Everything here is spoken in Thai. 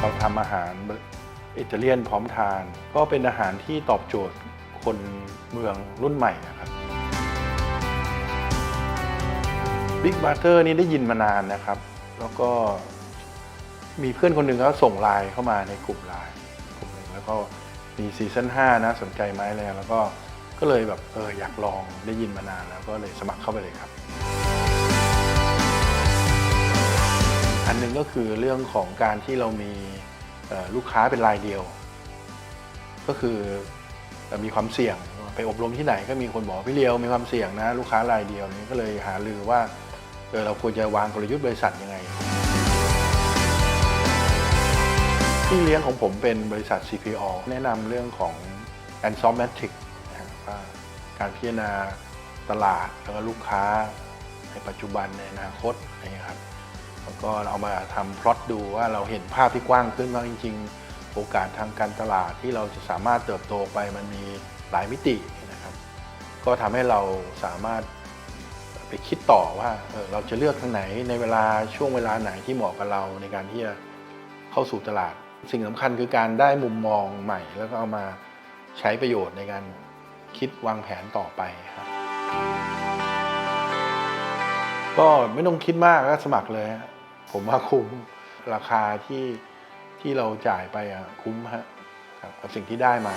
เราทำอาหารอิตาเลียนพร้อมทาน ก็เป็นอาหารที่ตอบโจทย์คนเมืองรุ่นใหม่นะครับ Big Butter นี่ได้ยินมานานนะครับ แล้วก็มีเพื่อนคนหนึ่งก็ส่งไลน์เข้ามาในกลุ่มไลน์กลุ่มหนึ่งแล้วก็มีซีซั่น5นะสนใจไหมอะไรแล้วก็ก็เลยแบบเอออยากลองได้ยินมานานแล้วก็เลยสมัครเข้าไปเลยครับ หนึ่งก็คือเรื่องของการที่เรามีลูกค้าเป็นรายเดียว ก็คือมีความเสี่ยงไปอบรมที่ไหนก็มีคนบอกพี่เลียวมีความเสี่ยงนะลูกค้ารายเดียวนี้ก็เลยหารือว่าเราควรจะวางกลยุทธ์บริษัทยังไงที่เลี้ยงของผมเป็นบริษัท CPO แนะนำเรื่องของ a n s o m a t i c ว่าการพิจารณาตลาดแล้วก็ลูกค้าในปัจจุบันในอนาคตอะไรครับ แล้วก็เอามาทำพล็อตดูว่าเราเห็นภาพที่กว้างขึ้นว่าจริง ๆ โอกาสทางการตลาดที่เราจะสามารถเติบโตไปมันมีหลายมิตินะครับ ก็ทำให้เราสามารถไปคิดต่อว่าเออเราจะเลือกทางไหนในเวลาช่วงเวลาไหนที่เหมาะกับเราในการที่จะเข้าสู่ตลาด สิ่งสำคัญคือการได้มุมมองใหม่ แล้วก็เอามาใช้ประโยชน์ในการคิดวางแผนต่อไปครับ ก็ไม่ต้องคิดมากก็สมัครเลย ผมว่าคุ้มราคาที่ที่เราจ่ายไปอะคุ้มฮะกับสิ่งที่ได้มา